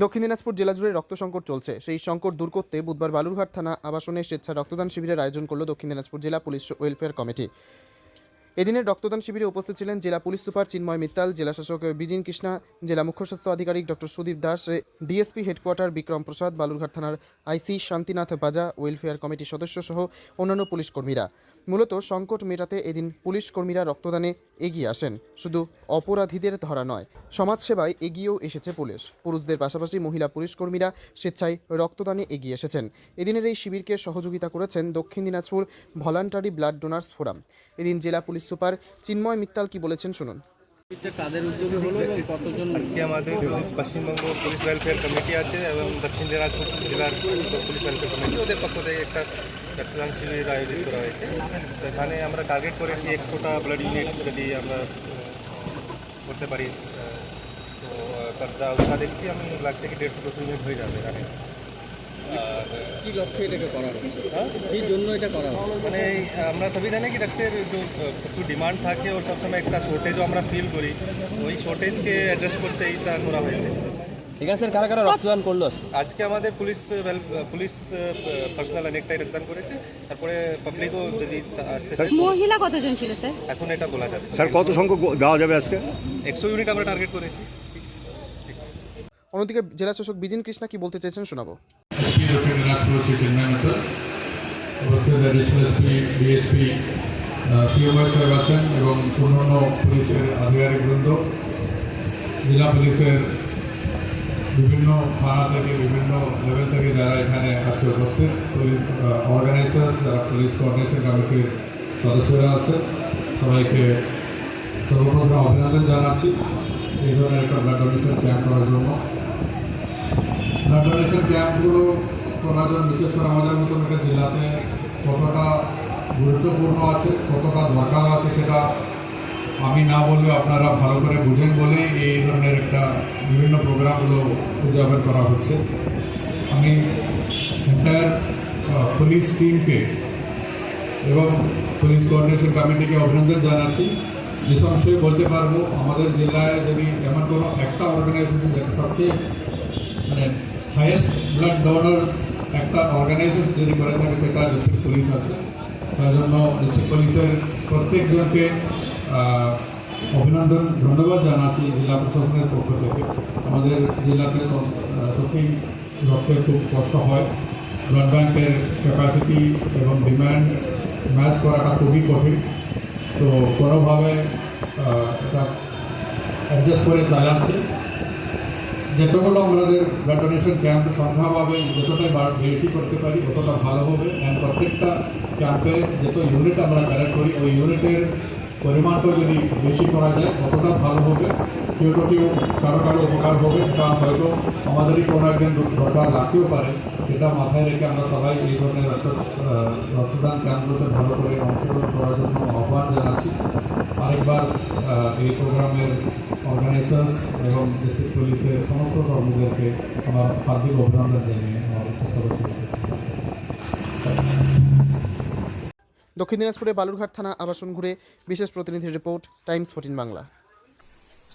দক্ষিণ দিনাজপুর জেলা জুড়ে রক্ত সংকট চলছে। সেই সংকট দূর করতে বুধবার বালুরঘাট থানা আবাসনে স্বেচ্ছা রক্তদান শিবিরের আয়োজন করল দক্ষিণ দিনাজপুর জেলা পুলিশ ওয়েলফেয়ার কমিটি। এদিনের রক্তদান শিবিরে উপস্থিত ছিলেন জেলা পুলিশ সুপার চিন্ময় মিত্তাল, জেলা শাসক বিজিন কৃষ্ণা, জেলা মুখ্য স্বাস্থ্য আধিকারিক doctor Sudip Das, DSP headquarter Bikram Prasad, Balurghat থানার আইসি শান্তিনাথ বাজা, ওয়েলফেয়ার কমিটির সদস্য সহ অন্যান্য পুলিশ কর্মীরা। মূলত সংকট মেটাতে এদিন পুলিশ কর্মীরা রক্তদানে এগিয়ে আসেন। শুধু অপরাধীদের ধরা নয় সমাজসেবায় এগিয়েও এসেছে পুলিশ। পুরুষদের পাশাপাশি মহিলা পুলিশ কর্মীরা স্বেচ্ছায় রক্তদানে এগিয়ে এসেছেন। এদিনের এই শিবিরকে সহযোগিতা করেছেন Dakshin Dinajpur voluntary blood donors forum. এদিন জেলা পুলিশ সুপার চিন্ময় মিত্তাল কি বলেছেন শুনুন। এটা কাদের উদ্যোগে হলো এবং কতজন আজকে আমাদের পশ্চিমবঙ্গ পুলিশ ওয়েলফেয়ার কমিটি আছে এবং দক্ষিণ দিনাজপুর জেলার পুলিশ ওয়েলফেয়ার কমিটি ওদের পক্ষ থেকে একটা রক্তদান শিবির আয়োজিত করা হয়েছে এখানে আমরা টার্গেট করেছি একশোটা ব্লাড ইউনিট যদি আমরা করতে পারি। তো আহ, তার যা উৎসাহ দেখছি আমি লাগছে কি দেড়শো দুশো ইউনিট হয়ে যাবে এখানে। আর কি লক্ষ্যে এটাকে করা হ্যাঁ? কি জন্য এটা করা মানে আমরা সবই জানি কি রক্তের যে প্রচুর ডিমান্ড থাকে ওর সবসময় একটা শর্টেজও আমরা ফিল করি। ওই শর্টেজকে অ্যাড্রেস করতে এইটা করা হয়েছে। ঠিক আছে স্যার কারা কারা রক্তদান করল আজকে? আজকে আমাদের পুলিশ পুলিশ পার্সোনাল অনেকটাই রক্তদান করেছে। তারপরে পাবলিকও যদি মহিলা কতজন ছিল স্যার? এখন এটা বলা যাবে। স্যার কত সংখ্যক দেওয়া যাবে আজকে? একশো ইউনিট আমরা টার্গেট করেছি। অন্যদিকে জেলা শাসক বিজিন কৃষ্ণা কি বলতে চেয়েছেন শোনাবো। উপস্থিত অ্যাডিশনাল এসপি ডিএসপি সিওময় সাহেব আছেন এবং অন্যান্য পুলিশের আধিকারিকবৃন্দ জেলা পুলিশের বিভিন্ন থানা থেকে, বিভিন্ন লেভেল থেকে যারা এখানে আজকে উপস্থিত পুলিশ অর্গানাইজার্স যারা পুলিশ কোঅর্ডিনেশন কমিটির সদস্যরা আছে, সবাইকে সর্বপ্রথম অভিনন্দন জানাচ্ছি এই ধরনের একটা ব্লাড ডোনেশন ক্যাম্প করার জন্য। ব্লাড ডোনেশন ক্যাম্পগুলো করার জন্য বিশেষ করে আমাদের মতন একটা জেলাতে কতটা গুরুত্বপূর্ণ আছে, কতটা দরকার আছে সেটা আমি না বললেও আপনারা ভালো করে বুঝেন বলেই এই ধরনের একটা বিভিন্ন প্রোগ্রামগুলো উদযাপন করা হচ্ছে। আমি এন্টায়ার পুলিশ টিমকে এবং পুলিশ কোঅর্ডিনেশন কমিটিকে অভিনন্দন জানাচ্ছি। নিঃসংশয়ে বলতে পারব, আমাদের জেলায় যদি এমন কোনো একটা অর্গানাইজেশন সবচেয়ে মানে হাইয়েস্ট ব্লাড ডোনার একটা অর্গানাইজেশন যদি করে থাকে, সেটা ডিস্ট্রিক্ট পুলিশ আছে। তার জন্য ডিস্ট্রিক্ট পুলিশের প্রত্যেকজনকে অভিনন্দন, ধন্যবাদ জানাচ্ছি জেলা প্রশাসনের পক্ষ থেকে। আমাদের জেলাতে সত্যি রক্তের খুব কষ্ট হয়। ব্লাড ব্যাংকের ক্যাপাসিটি এবং ডিম্যান্ড ম্যাচ করাটা খুবই কঠিন। তো কোনোভাবে এটা অ্যাডজাস্ট করে চালাচ্ছে। যতগুলো আমাদের ব্লাড ডোনেশন ক্যাম্প সংখ্যাভাবে যতটাই বেশি করতে পারি ততটা ভালো হবে। অ্যান্ড প্রত্যেকটা ক্যাম্পে যত ইউনিট আমরা কালেক্ট করি, ওই ইউনিটের পরিমাণটাও যদি বেশি করা যায়, ততটা ভালো হবে। কেউ তো কেউ কারও কারও উপকার হবে, তা হয়তো আমাদেরই কোনো একদিন দর- দরকার লাগতেও পারে। সেটা মাথায় রেখে আমরা সবাই এই ধরনের রক্ত রক্তদান ক্যাম্পগুলোতে ভালো করে অংশগ্রহণ করার জন্য আহ্বান জানাচ্ছি। আরেকবার এই প্রোগ্রামের অর্গানাইজার্স এবং ডিস্ট্রিক্ট পুলিশের সমস্ত কর্মীদেরকে আমার হার্দিক অভিনন্দন জানিয়ে আমার দক্ষিণ দিনাজপুরে বালুরঘাট থানা আবাসন ঘুরে বিশেষ প্রতিনিধির রিপোর্ট, টাইমস ফোর্টিন বাংলা।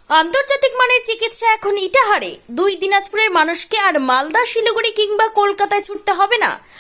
আন্তর্জাতিক মানের চিকিৎসা এখন ইটাহারে। দুই দিনাজপুরের মানুষকে আর মালদা, শিলিগুড়ি কিংবা কলকাতায় ছুটতে হবে না।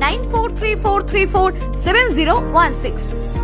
9434347016